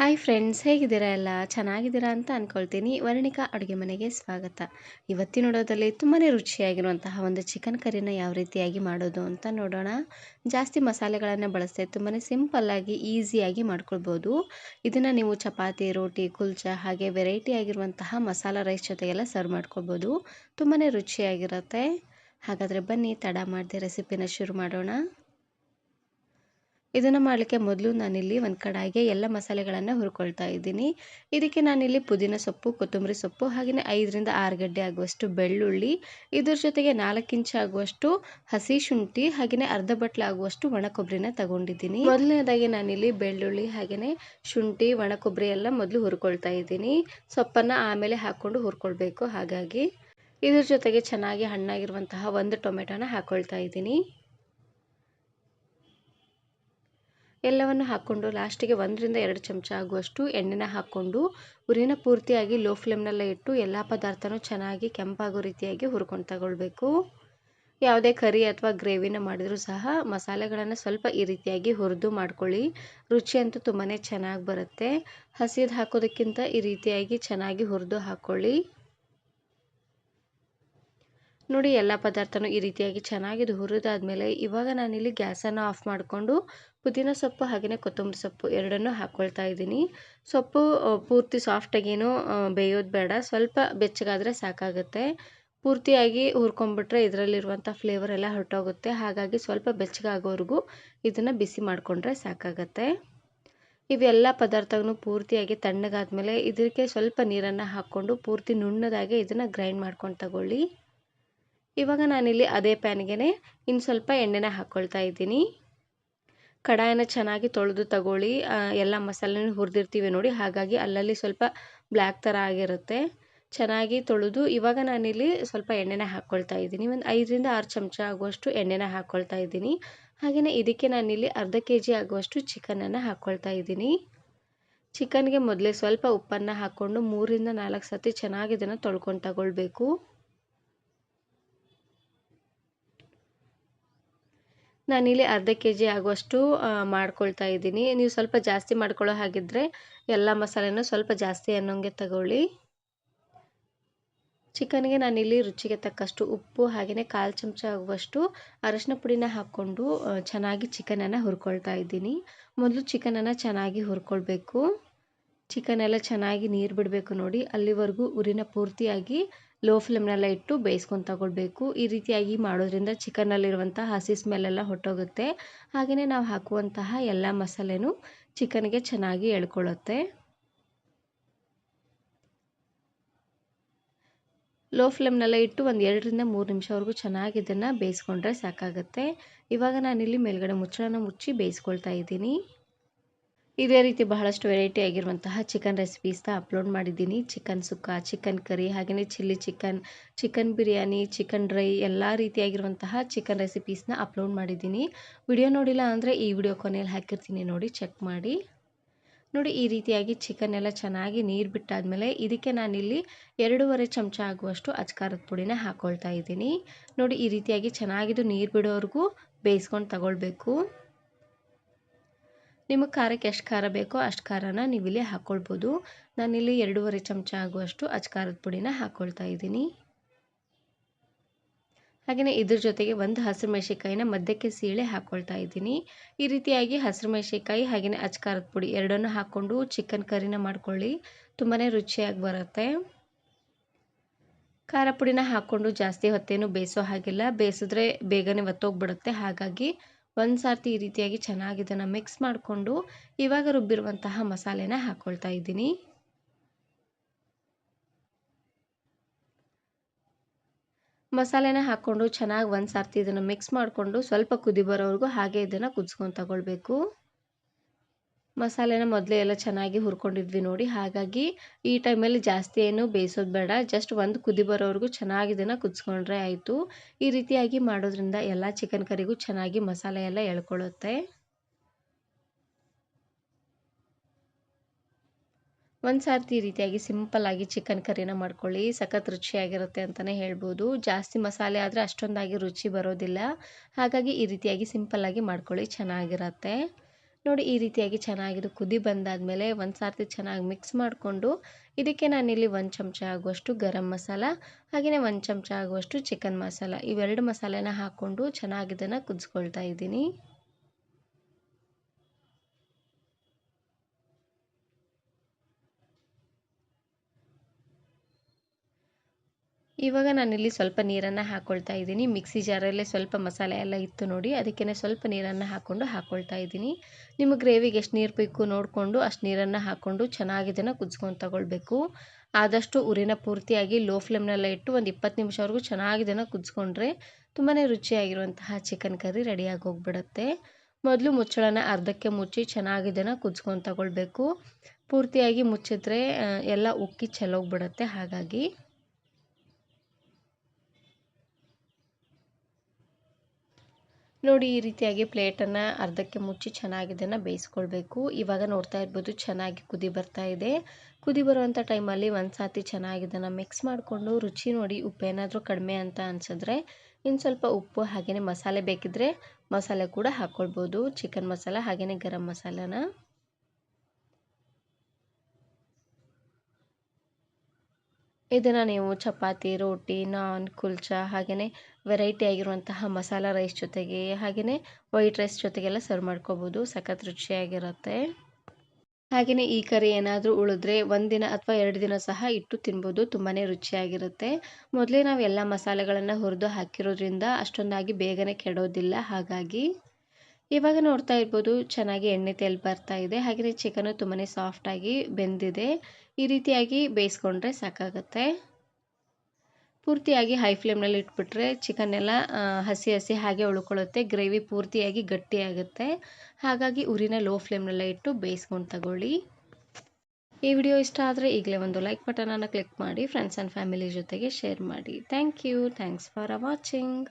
Hi friends ಹೇಗಿದ್ದೀರಾ ಎಲ್ಲ? ಚೆನ್ನಾಗಿದ್ದೀರಾ ಅಂತ ಅಂದ್ಕೊಳ್ತೀನಿ ವರ್ಣಿಕಾ ಅಡುಗೆ ಮನೆಗೆ ಸ್ವಾಗತ. ಇವತ್ತಿನ ನೋಡೋದಲ್ಲಿ ತುಂಬಾ ರುಚಿಯಾಗಿರುವಂತಹ ಒಂದು ಚಿಕನ್ ಕರಿನ ಯಾವ ರೀತಿಯಾಗಿ ಮಾಡೋದು ಅಂತ ನೋಡೋಣ. ಜಾಸ್ತಿ ಮಸಾಲೆಗಳನ್ನು ಬಳಸದೆ ತುಂಬಾ ಸಿಂಪಲ್ಲಾಗಿ ಈಸಿಯಾಗಿ ಮಾಡ್ಕೊಳ್ಬೋದು. ಇದನ್ನು ನೀವು ಚಪಾತಿ, ರೋಟಿ, ಕುಲ್ಚಾ ಹಾಗೆ ವೆರೈಟಿ ಆಗಿರುವಂತಹ ಮಸಾಲ ರೈಸ್ ಜೊತೆಗೆಲ್ಲ ಸರ್ವ್ ಮಾಡ್ಕೊಳ್ಬೋದು. ತುಂಬಾ ರುಚಿಯಾಗಿರುತ್ತೆ. ಹಾಗಾದರೆ ಬನ್ನಿ, ತಡ ಮಾಡದೆ ರೆಸಿಪಿನ ಶುರು ಮಾಡೋಣ. ಇದನ್ನು ಮಾಡಲಿಕ್ಕೆ ಮೊದಲು ನಾನಿಲ್ಲಿ ಒಂದು ಕಡಾಯಿಗೆ ಎಲ್ಲ ಮಸಾಲೆಗಳನ್ನು ಹುರ್ಕೊಳ್ತಾ ಇದ್ದೀನಿ. ಇದಕ್ಕೆ ನಾನಿಲ್ಲಿ ಪುದೀನ ಸೊಪ್ಪು, ಕೊತ್ತಂಬರಿ ಸೊಪ್ಪು ಹಾಗೆಯೇ ಐದರಿಂದ ಆರು ಗಡ್ಡೆ ಆಗುವಷ್ಟು ಬೆಳ್ಳುಳ್ಳಿ, ಇದ್ರ ಜೊತೆಗೆ ನಾಲ್ಕು ಇಂಚು ಆಗುವಷ್ಟು ಹಸಿ ಶುಂಠಿ ಹಾಗೆಯೇ ಅರ್ಧ ಬಟ್ಲು ಆಗುವಷ್ಟು ಒಣ ಕೊಬ್ಬರಿನ ತಗೊಂಡಿದ್ದೀನಿ. ಮೊದಲನೇದಾಗಿ ನಾನಿಲ್ಲಿ ಬೆಳ್ಳುಳ್ಳಿ ಹಾಗೆಯೇ ಶುಂಠಿ ಒಣ ಕೊಬ್ಬರಿ ಎಲ್ಲ ಮೊದಲು ಹುರ್ಕೊಳ್ತಾ ಇದ್ದೀನಿ. ಸೊಪ್ಪನ್ನು ಆಮೇಲೆ ಹಾಕ್ಕೊಂಡು ಹುರ್ಕೊಳ್ಬೇಕು ಹಾಗಾಗಿ. ಇದ್ರ ಜೊತೆಗೆ ಚೆನ್ನಾಗಿ ಹಣ್ಣಾಗಿರುವಂತಹ ಒಂದು ಟೊಮೆಟೊನ ಹಾಕ್ಕೊಳ್ತಾ ಇದ್ದೀನಿ. ಎಲ್ಲವನ್ನು ಹಾಕ್ಕೊಂಡು ಲಾಸ್ಟಿಗೆ ಒಂದರಿಂದ ಎರಡು ಚಮಚ ಆಗುವಷ್ಟು ಎಣ್ಣೆನ ಹಾಕ್ಕೊಂಡು ಉರಿನ ಪೂರ್ತಿಯಾಗಿ ಲೋ ಫ್ಲೇಮ್ನಲ್ಲೇ ಇಟ್ಟು ಎಲ್ಲ ಪದಾರ್ಥನೂ ಚೆನ್ನಾಗಿ ಕೆಂಪಾಗೋ ರೀತಿಯಾಗಿ ಹುರ್ಕೊಂಡು ತಗೊಳ್ಬೇಕು. ಯಾವುದೇ ಕರಿ ಅಥವಾ ಗ್ರೇವಿನ ಮಾಡಿದರೂ ಸಹ ಮಸಾಲೆಗಳನ್ನು ಸ್ವಲ್ಪ ಈ ರೀತಿಯಾಗಿ ಹುರಿದು ಮಾಡ್ಕೊಳ್ಳಿ. ರುಚಿ ಅಂತೂ ತುಂಬಾ ಚೆನ್ನಾಗಿ ಬರುತ್ತೆ. ಹಸಿದು ಹಾಕೋದಕ್ಕಿಂತ ಈ ರೀತಿಯಾಗಿ ಚೆನ್ನಾಗಿ ಹುರಿದು ಹಾಕ್ಕೊಳ್ಳಿ. ನೋಡಿ ಎಲ್ಲ ಪದಾರ್ಥನೂ ಈ ರೀತಿಯಾಗಿ ಚೆನ್ನಾಗಿದು ಹುರಿದಾದ್ಮೇಲೆ ಇವಾಗ ನಾನಿಲ್ಲಿ ಗ್ಯಾಸನ್ನು ಆಫ್ ಮಾಡಿಕೊಂಡು ಪುದೀನ ಸೊಪ್ಪು ಹಾಗೆಯೇ ಕೊತ್ತಂಬರಿ ಸೊಪ್ಪು ಎರಡನ್ನೂ ಹಾಕ್ಕೊಳ್ತಾ ಇದ್ದೀನಿ. ಸೊಪ್ಪು ಪೂರ್ತಿ ಸಾಫ್ಟಾಗೇನು ಬೇಯೋದು ಬೇಡ. ಸ್ವಲ್ಪ ಬೆಚ್ಚಗಾದರೆ ಸಾಕಾಗುತ್ತೆ. ಪೂರ್ತಿಯಾಗಿ ಹುರ್ಕೊಂಬಿಟ್ರೆ ಇದರಲ್ಲಿರುವಂಥ ಫ್ಲೇವರ್ ಎಲ್ಲ ಹೊರಟೋಗುತ್ತೆ. ಹಾಗಾಗಿ ಸ್ವಲ್ಪ ಬೆಚ್ಚಗಾಗೋವರೆಗೂ ಇದನ್ನು ಬಿಸಿ ಮಾಡಿಕೊಂಡ್ರೆ ಸಾಕಾಗತ್ತೆ. ಇವೆಲ್ಲ ಪದಾರ್ಥವನ್ನು ಪೂರ್ತಿಯಾಗಿ ತಣ್ಣಗಾದ್ಮೇಲೆ ಇದಕ್ಕೆ ಸ್ವಲ್ಪ ನೀರನ್ನು ಹಾಕ್ಕೊಂಡು ಪೂರ್ತಿ ನುಣ್ಣದಾಗೆ ಇದನ್ನು ಗ್ರೈಂಡ್ ಮಾಡ್ಕೊಂಡು ತಗೊಳ್ಳಿ. ಇವಾಗ ನಾನಿಲ್ಲಿ ಅದೇ ಪ್ಯಾನ್ಗೆ ಇನ್ನು ಸ್ವಲ್ಪ ಎಣ್ಣೆನ ಹಾಕ್ಕೊಳ್ತಾ ಇದ್ದೀನಿ. ಕಡಾಯನ ಚೆನ್ನಾಗಿ ತೊಳೆದು ತಗೊಳ್ಳಿ. ಎಲ್ಲ ಮಸಾಲೆನೂ ಹುರಿದಿರ್ತೀವಿ ನೋಡಿ, ಹಾಗಾಗಿ ಅಲ್ಲಲ್ಲಿ ಸ್ವಲ್ಪ ಬ್ಲ್ಯಾಕ್ ಥರ ಆಗಿರುತ್ತೆ. ಚೆನ್ನಾಗಿ ತೊಳೆದು ಇವಾಗ ನಾನಿಲ್ಲಿ ಸ್ವಲ್ಪ ಎಣ್ಣೆನ ಹಾಕ್ಕೊಳ್ತಾ ಇದ್ದೀನಿ. ಒಂದು ಐದರಿಂದ ಆರು ಚಮಚ ಆಗುವಷ್ಟು ಎಣ್ಣೆನ ಹಾಕ್ಕೊಳ್ತಾ ಇದ್ದೀನಿ. ಹಾಗೆಯೇ ಇದಕ್ಕೆ ನಾನಿಲ್ಲಿ ಅರ್ಧ ಕೆ ಜಿ ಆಗುವಷ್ಟು ಚಿಕನನ್ನು ಹಾಕ್ಕೊಳ್ತಾ ಇದ್ದೀನಿ. ಚಿಕನ್ಗೆ ಮೊದಲೇ ಸ್ವಲ್ಪ ಉಪ್ಪನ್ನು ಹಾಕ್ಕೊಂಡು ಮೂರಿಂದ ನಾಲ್ಕು ಸತಿ ಚೆನ್ನಾಗಿ ಇದನ್ನು ತೊಳ್ಕೊಂಡು ತಗೊಳ್ಬೇಕು. ನಾನಿಲ್ಲಿ ಅರ್ಧ ಕೆ ಜಿ ಆಗುವಷ್ಟು ಮಾಡ್ಕೊಳ್ತಾ ಇದ್ದೀನಿ. ನೀವು ಸ್ವಲ್ಪ ಜಾಸ್ತಿ ಮಾಡ್ಕೊಳ್ಳೋ ಹಾಗಿದ್ದರೆ ಎಲ್ಲ ಮಸಾಲೆನೂ ಸ್ವಲ್ಪ ಜಾಸ್ತಿ ಅನ್ನೋಂಗೆ ತಗೊಳ್ಳಿ. ಚಿಕನ್ಗೆ ನಾನಿಲ್ಲಿ ರುಚಿಗೆ ತಕ್ಕಷ್ಟು ಉಪ್ಪು ಹಾಗೆಯೇ ಕಾಲು ಚಮಚ ಆಗುವಷ್ಟು ಅರಶಿನ ಪುಡಿನ ಹಾಕ್ಕೊಂಡು ಚೆನ್ನಾಗಿ ಚಿಕನನ್ನು ಹುರ್ಕೊಳ್ತಾ ಇದ್ದೀನಿ. ಮೊದಲು ಚಿಕನನ್ನು ಚೆನ್ನಾಗಿ ಹುರ್ಕೊಳ್ಬೇಕು. ಚಿಕನ್ ಎಲ್ಲ ಚೆನ್ನಾಗಿ ನೀರು ಬಿಡಬೇಕು ನೋಡಿ. ಅಲ್ಲಿವರೆಗೂ ಉರಿನ ಪೂರ್ತಿಯಾಗಿ ಲೋ ಫ್ಲೇಮ್ನೆಲ್ಲ ಇಟ್ಟು ಬೇಯಿಸ್ಕೊಂಡು ತಗೊಳ್ಬೇಕು. ಈ ರೀತಿಯಾಗಿ ಮಾಡೋದ್ರಿಂದ ಚಿಕನ್ನಲ್ಲಿರುವಂಥ ಹಸಿ ಸ್ಮೆಲ್ಲೆಲ್ಲ ಹೊಟ್ಟೋಗುತ್ತೆ ಹಾಗೆಯೇ ನಾವು ಹಾಕುವಂತಹ ಎಲ್ಲ ಮಸಾಲೆನೂ ಚಿಕನ್ಗೆ ಚೆನ್ನಾಗಿ ಎಳ್ಕೊಳ್ಳುತ್ತೆ. ಲೋ ಫ್ಲೇಮ್ನೆಲ್ಲ ಇಟ್ಟು ಒಂದು ಎರಡರಿಂದ ಮೂರು ನಿಮಿಷವರೆಗೂ ಚೆನ್ನಾಗಿ ಇದನ್ನು ಬೇಯಿಸ್ಕೊಂಡ್ರೆ ಸಾಕಾಗುತ್ತೆ. ಇವಾಗ ನಾನಿಲ್ಲಿ ಮೇಲುಗಡೆ ಮುಚ್ಚಳನ ಮುಚ್ಚಿ ಬೇಯಿಸ್ಕೊಳ್ತಾ ಇದ್ದೀನಿ. ಇದೇ ರೀತಿ ಬಹಳಷ್ಟು ವೆರೈಟಿ ಆಗಿರುವಂತಹ ಚಿಕನ್ ರೆಸಿಪೀಸ್ನ ಅಪ್ಲೋಡ್ ಮಾಡಿದ್ದೀನಿ. ಚಿಕನ್ ಸುಕ್ಕ ಚಿಕನ್ ಕರಿ ಹಾಗೆಯೇ chilli chicken chicken biryani chicken dry ಎಲ್ಲ ರೀತಿಯಾಗಿರುವಂತಹ ಚಿಕನ್ ರೆಸಿಪೀಸ್ನ ಅಪ್ಲೋಡ್ ಮಾಡಿದ್ದೀನಿ. ವಿಡಿಯೋ ನೋಡಿಲ್ಲ ಅಂದರೆ ಈ ವಿಡಿಯೋ ಕೊನೆಯಲ್ಲಿ ಹಾಕಿರ್ತೀನಿ ನೋಡಿ ಚೆಕ್ ಮಾಡಿ. ನೋಡಿ, ಈ ರೀತಿಯಾಗಿ ಚಿಕನ್ ಎಲ್ಲ ಚೆನ್ನಾಗಿ ನೀರು ಬಿಟ್ಟಾದಮೇಲೆ ಇದಕ್ಕೆ ನಾನಿಲ್ಲಿ ಎರಡೂವರೆ ಚಮಚ ಆಗುವಷ್ಟು ಅಚ್ಕಾರದ ಪುಡಿನ ಹಾಕ್ಕೊಳ್ತಾ ಇದ್ದೀನಿ. ನೋಡಿ, ಈ ರೀತಿಯಾಗಿ ಚೆನ್ನಾಗಿದ್ದು ನೀರು ಬಿಡೋವರೆಗೂ ಬೇಯಿಸ್ಕೊಂಡು ತಗೊಳ್ಬೇಕು. ನಿಮಗೆ ಖಾರಕ್ಕೆ ಎಷ್ಟು ಖಾರ ಬೇಕೋ ಅಷ್ಟು ಖಾರನ ನೀವು ಇಲ್ಲಿ ಹಾಕ್ಕೊಳ್ಬೋದು ನಾನಿಲ್ಲಿ ಎರಡೂವರೆ ಚಮಚ ಆಗುವಷ್ಟು ಅಚ್ಕಾರದ ಪುಡಿನ ಹಾಕ್ಕೊಳ್ತಾ ಇದ್ದೀನಿ. ಹಾಗೆಯೇ ಇದ್ರ ಜೊತೆಗೆ ಒಂದು ಹಸಿರು ಮಧ್ಯಕ್ಕೆ ಸೀಳೆ ಹಾಕ್ಕೊಳ್ತಾ ಇದ್ದೀನಿ. ಈ ರೀತಿಯಾಗಿ ಹಸಿರು ಮೆಣಸಿಕಾಯಿ ಹಾಗೆಯೇ ಅಚ್ಕಾರದ ಪುಡಿ ಎರಡನ್ನು ಹಾಕ್ಕೊಂಡು ಚಿಕನ್ ಕರಿನ ಮಾಡ್ಕೊಳ್ಳಿ. ತುಂಬಾ ರುಚಿಯಾಗಿ ಬರುತ್ತೆ. ಖಾರ ಪುಡಿನ ಹಾಕ್ಕೊಂಡು ಜಾಸ್ತಿ ಹೊತ್ತೇನು ಬೇಯಿಸೋ ಹಾಗಿಲ್ಲ. ಬೇಯಿಸಿದ್ರೆ ಬೇಗನೆ ಒತ್ತೋಗ್ಬಿಡುತ್ತೆ. ಹಾಗಾಗಿ ಒಂದು ಸಾರ್ತಿ ಈ ರೀತಿಯಾಗಿ ಚೆನ್ನಾಗಿ ಇದನ್ನು ಮಿಕ್ಸ್ ಮಾಡಿಕೊಂಡು ಇವಾಗ ರುಬ್ಬಿರುವಂತಹ ಮಸಾಲೆನ ಹಾಕ್ಕೊಳ್ತಾ ಇದ್ದೀನಿ. ಮಸಾಲೆನ ಹಾಕ್ಕೊಂಡು ಚೆನ್ನಾಗಿ ಒಂದು ಸಾರ್ತಿ ಇದನ್ನು ಮಿಕ್ಸ್ ಮಾಡಿಕೊಂಡು ಸ್ವಲ್ಪ ಕುದಿ ಬರೋವರೆಗೂ ಹಾಗೆ ಇದನ್ನು ಕುದಿಸ್ಕೊಂಡು ತಗೊಳ್ಬೇಕು. ಮಸಾಲೆನ ಮೊದಲೇ ಎಲ್ಲ ಚೆನ್ನಾಗಿ ಹುರ್ಕೊಂಡಿದ್ವಿ ನೋಡಿ. ಹಾಗಾಗಿ ಈ ಟೈಮಲ್ಲಿ ಜಾಸ್ತಿ ಏನು ಬೇಯಿಸೋದು ಬೇಡ. ಜಸ್ಟ್ ಒಂದು ಕುದಿ ಬರೋವರೆಗೂ ಚೆನ್ನಾಗಿ ಇದನ್ನು ಕುದಿಸ್ಕೊಂಡ್ರೆ ಆಯಿತು. ಈ ರೀತಿಯಾಗಿ ಮಾಡೋದ್ರಿಂದ ಎಲ್ಲ ಚಿಕನ್ ಕರಿಗೂ ಚೆನ್ನಾಗಿ ಮಸಾಲೆ ಎಲ್ಲ ಎಳ್ಕೊಳ್ಳುತ್ತೆ. ಒಂದು ಸಾರ್ತಿ ಈ ರೀತಿಯಾಗಿ ಸಿಂಪಲ್ಲಾಗಿ ಚಿಕನ್ ಕರಿನ ಮಾಡ್ಕೊಳ್ಳಿ. ಸಖತ್ ರುಚಿಯಾಗಿರುತ್ತೆ ಅಂತಲೇ ಹೇಳ್ಬೋದು. ಜಾಸ್ತಿ ಮಸಾಲೆ ಆದರೆ ಅಷ್ಟೊಂದಾಗಿ ರುಚಿ ಬರೋದಿಲ್ಲ. ಹಾಗಾಗಿ ಈ ರೀತಿಯಾಗಿ ಸಿಂಪಲ್ಲಾಗಿ ಮಾಡ್ಕೊಳ್ಳಿ. ಚೆನ್ನಾಗಿರತ್ತೆ. ನೋಡಿ ಈ ರೀತಿಯಾಗಿ ಚೆನ್ನಾಗಿದು ಕುದಿ ಬಂದಾದಮೇಲೆ ಒಂದು ಸಾರ್ತಿ ಚೆನ್ನಾಗಿ ಮಿಕ್ಸ್ ಮಾಡಿಕೊಂಡು ಇದಕ್ಕೆ ನಾನಿಲ್ಲಿ ಒಂದು ಚಮಚ ಆಗುವಷ್ಟು ಗರಂ ಮಸಾಲ ಹಾಗೆಯೇ ಒಂದು ಚಮಚ ಆಗುವಷ್ಟು ಚಿಕನ್ ಮಸಾಲ. ಇವೆರಡು ಮಸಾಲೆನ ಹಾಕ್ಕೊಂಡು ಚೆನ್ನಾಗಿ ಇದನ್ನು ಕುದಿಸ್ಕೊಳ್ತಾ ಇದ್ದೀನಿ. ಇವಾಗ ನಾನಿಲ್ಲಿ ಸ್ವಲ್ಪ ನೀರನ್ನು ಹಾಕ್ಕೊಳ್ತಾ ಇದ್ದೀನಿ. ಮಿಕ್ಸಿ ಜಾರಲ್ಲೇ ಸ್ವಲ್ಪ ಮಸಾಲೆ ಎಲ್ಲ ಇತ್ತು ನೋಡಿ ಅದಕ್ಕೇ ಸ್ವಲ್ಪ ನೀರನ್ನು ಹಾಕ್ಕೊಂಡು ಹಾಕ್ಕೊಳ್ತಾ ಇದ್ದೀನಿ. ನಿಮ್ಮ ಗ್ರೇವಿಗೆ ಎಷ್ಟು ನೀರು ಬೇಕು ನೋಡಿಕೊಂಡು ಅಷ್ಟು ನೀರನ್ನು ಹಾಕ್ಕೊಂಡು ಚೆನ್ನಾಗಿ ಇದನ್ನು ಕುದಿಸ್ಕೊಂಡು ತಗೊಳ್ಬೇಕು. ಆದಷ್ಟು ಉರಿನ ಪೂರ್ತಿಯಾಗಿ ಲೋ ಫ್ಲೇಮ್ನೆಲ್ಲ ಇಟ್ಟು ಒಂದು ಇಪ್ಪತ್ತು ನಿಮಿಷವರೆಗೂ ಚೆನ್ನಾಗಿ ಇದನ್ನು ಕುದಿಸ್ಕೊಂಡ್ರೆ ತುಂಬಾ ರುಚಿಯಾಗಿರುವಂತಹ ಚಿಕನ್ ಕರಿ ರೆಡಿಯಾಗಿ ಹೋಗ್ಬಿಡುತ್ತೆ. ಮೊದಲು ಮುಚ್ಚಳನ ಅರ್ಧಕ್ಕೆ ಮುಚ್ಚಿ ಚೆನ್ನಾಗಿ ಇದನ್ನು ಕುದಿಸ್ಕೊಂಡು ತಗೊಳ್ಬೇಕು. ಪೂರ್ತಿಯಾಗಿ ಮುಚ್ಚಿದ್ರೆ ಎಲ್ಲ ಉಕ್ಕಿ ಚೆಲ್ಲೋಗ್ಬಿಡುತ್ತೆ. ಹಾಗಾಗಿ ನೋಡಿ, ಈ ರೀತಿಯಾಗಿ ಪ್ಲೇಟನ್ನು ಅರ್ಧಕ್ಕೆ ಮುಚ್ಚಿ ಚೆನ್ನಾಗಿ ಇದನ್ನು ಬೇಯಿಸ್ಕೊಳ್ಬೇಕು. ಇವಾಗ ನೋಡ್ತಾ ಇರ್ಬೋದು ಚೆನ್ನಾಗಿ ಕುದಿ ಬರ್ತಾ ಇದೆ. ಕುದಿ ಬರುವಂಥ ಟೈಮಲ್ಲಿ ಒಂದು ಸಾತಿ ಚೆನ್ನಾಗಿ ಇದನ್ನು ಮಿಕ್ಸ್ ಮಾಡಿಕೊಂಡು ರುಚಿ ನೋಡಿ, ಉಪ್ಪು ಏನಾದರೂ ಕಡಿಮೆ ಅಂತ ಅನಿಸಿದ್ರೆ ಇನ್ನು ಸ್ವಲ್ಪ ಉಪ್ಪು ಹಾಗೆಯೇ ಮಸಾಲೆ ಬೇಕಿದ್ದರೆ ಮಸಾಲೆ ಕೂಡ ಹಾಕ್ಕೊಳ್ಬೋದು ಚಿಕನ್ ಮಸಾಲ ಹಾಗೆಯೇ ಗರಂ ಮಸಾಲಾನ. ಇದನ್ನು ನೀವು ಚಪಾತಿ, ರೋಟಿ, ನಾನ್, ಕುಲ್ಚಾ ಹಾಗೆಯೇ ವೆರೈಟಿ ಆಗಿರುವಂತಹ ಮಸಾಲ ರೈಸ್ ಜೊತೆಗೆ ಹಾಗೆಯೇ ವೈಟ್ ರೈಸ್ ಜೊತೆಗೆಲ್ಲ ಸರ್ವ್ ಮಾಡ್ಕೋಬೋದು. ಸಖತ್ ರುಚಿಯಾಗಿರುತ್ತೆ. ಹಾಗೆಯೇ ಈ ಕರಿ ಏನಾದರೂ ಉಳಿದ್ರೆ ಒಂದಿನ ಅಥವಾ ಎರಡು ದಿನ ಸಹ ಇಟ್ಟು ತಿನ್ಬೋದು. ತುಂಬಾ ರುಚಿಯಾಗಿರುತ್ತೆ. ಮೊದಲೇ ನಾವು ಎಲ್ಲ ಮಸಾಲೆಗಳನ್ನು ಹುರಿದು ಹಾಕಿರೋದ್ರಿಂದ ಅಷ್ಟೊಂದಾಗಿ ಬೇಗನೆ ಕೆಡೋದಿಲ್ಲ. ಹಾಗಾಗಿ ಇವಾಗ ನೋಡ್ತಾ ಇರ್ಬೋದು ಚೆನ್ನಾಗಿ ಎಣ್ಣೆ ತೇಲ್ ಬರ್ತಾ ಇದೆ. ಹಾಗೆಯೇ ಚಿಕನು ತುಂಬಾ ಸಾಫ್ಟಾಗಿ ಬೆಂದಿದೆ. ಈ ರೀತಿಯಾಗಿ ಬೇಯಿಸ್ಕೊಂಡ್ರೆ ಸಾಕಾಗುತ್ತೆ. ಪೂರ್ತಿಯಾಗಿ ಹೈ ಫ್ಲೇಮ್ನಲ್ಲಿ ಇಟ್ಬಿಟ್ರೆ ಚಿಕನ್ ಎಲ್ಲ ಹಸಿ ಹಸಿ ಹಾಗೆ ಉಳ್ಕೊಳ್ಳುತ್ತೆ. ಗ್ರೇವಿ ಪೂರ್ತಿಯಾಗಿ ಗಟ್ಟಿಯಾಗುತ್ತೆ. ಹಾಗಾಗಿ ಉರಿನ ಲೋ ಫ್ಲೇಮ್ನೆಲ್ಲ ಇಟ್ಟು ಬೇಯಿಸ್ಕೊಂಡು ತಗೊಳ್ಳಿ. ಈ ವಿಡಿಯೋ ಇಷ್ಟ ಆದರೆ ಈಗಲೇ ಒಂದು ಲೈಕ್ ಬಟನನ್ನು ಕ್ಲಿಕ್ ಮಾಡಿ ಫ್ರೆಂಡ್ಸ್ ಆ್ಯಂಡ್ ಫ್ಯಾಮಿಲಿ ಜೊತೆಗೆ ಶೇರ್ ಮಾಡಿ. Thank you thanks for watching